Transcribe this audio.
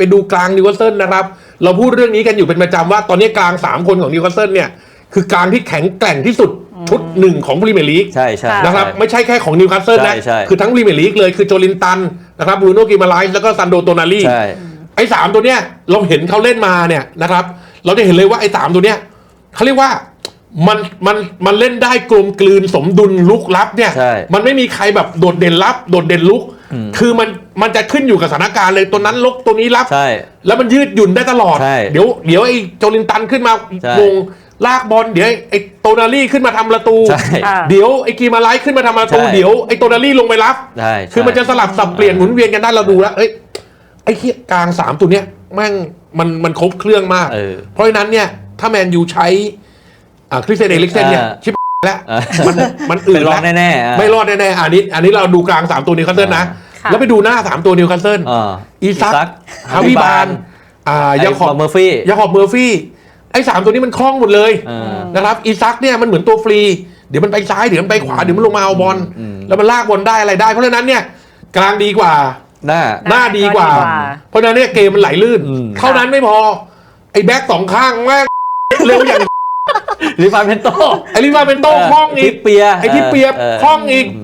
ไปดูกลางนิวคาสเซิลนะครับ เราพูดเรื่องนี้กันอยู่เป็นประจำว่าตอนนี้กลาง 3 คนของนิวคาสเซิลเนี่ย คือกลางที่แข็งแกร่งที่สุดชุดหนึ่งของพรีเมียร์ลีกใช่ใช่ค่ะนะครับใช่ไม่ใช่แค่ของนิวคาสเซิลนะใช่ใช่ คือทั้งพรีเมียร์ลีกเลยคือโจลินตันนะครับบรูโน่กิมาไลส์แล้วก็ซันโดโตนาลีใช่ ไอ้สามตัวเนี้ยเราเห็นเขาเล่นมาเนี่ยนะครับ เราจะเห็นเลยว่าไอ้สามตัวเนี้ยเขาเรียกว่ามันมันมันเล่นได้กลมกลืนสมดุลลุกลับเนี่ย ใช่ มันไม่มีใครแบบโดดเด่นรับ โดดเด่นลุก คือมันมันจะขึ้นอยู่กับสถานการณ์เลยตัวนั้นลุกตัวนี้รับ ใช่ แล้วมันยืดหยุ่นได้ตลอด ใช่เดี๋ยวเดี๋ยวไอ้โจลินตันขึ้นมาใช่ วงลากบอลเดี๋ยวไอ้โตนาลี่ขึ้นมาทำประตู ใช่ค่ะเดี๋ยวไอ้กีมาไลท์ขึ้นมาทำประตูใช่ เดี๋ยวไอ้โตนาลี่ลงไปรับใช่ คือมันจะสลับสับเปลี่ยนหมุนเวียนกันได้เราดูแล้วเอ้ยไอ้เหี้ยกลางสามตัวเนี้ยแม่งมันมันครบเครื่องมาก เออเพราะฉะนั้นเนี่ย ถ้าแมนยูใช้อ่าคริสเตียนเอลิกเซนเนี่ย อ่า ชิบแล้วอ่ามันมันอื่เป็นนรอแล้ดวแน่ๆอะ ไม่รอดแน่ๆอันนี้ อันนี้เราดูกลางสามตัวนิวคาสเซิลนะค่ะ แล้วไปดูหน้าสามตัวนิวคาสเซิลอ่าอีซักฮาวิบานอ่าไอ้ยาขอบเมอร์ฟี่ยาขอบเมอร์ฟี่ไอ้สามตัวนี้มันคล่องหมดเลยเออ นะครับอีซักเนี่ยมันเหมือนตัวฟรี เดี๋ยวมันไปซ้ายเดี๋ยวมันไปขวาเดี๋ยวมันลงมาเอาบอลอืม แล้วมันลากบอลได้อะไรได้ เพราะฉะนั้นเนี่ยกลางดีกว่า หน้า หน้าดีกว่า หน้าดีกว่าเพราะฉะนั้นเนี่ยเกมมันไหลลื่น อืม เท่านั้นไม่พอ ไอ้แบ็คสองข้างแม่ง เร็วอย่างลิฟานเพนโตไอ้ลิมาเป็นโต้คล่องอีทิกปเปียไอ้ที่เปียบเออคล่องอีกม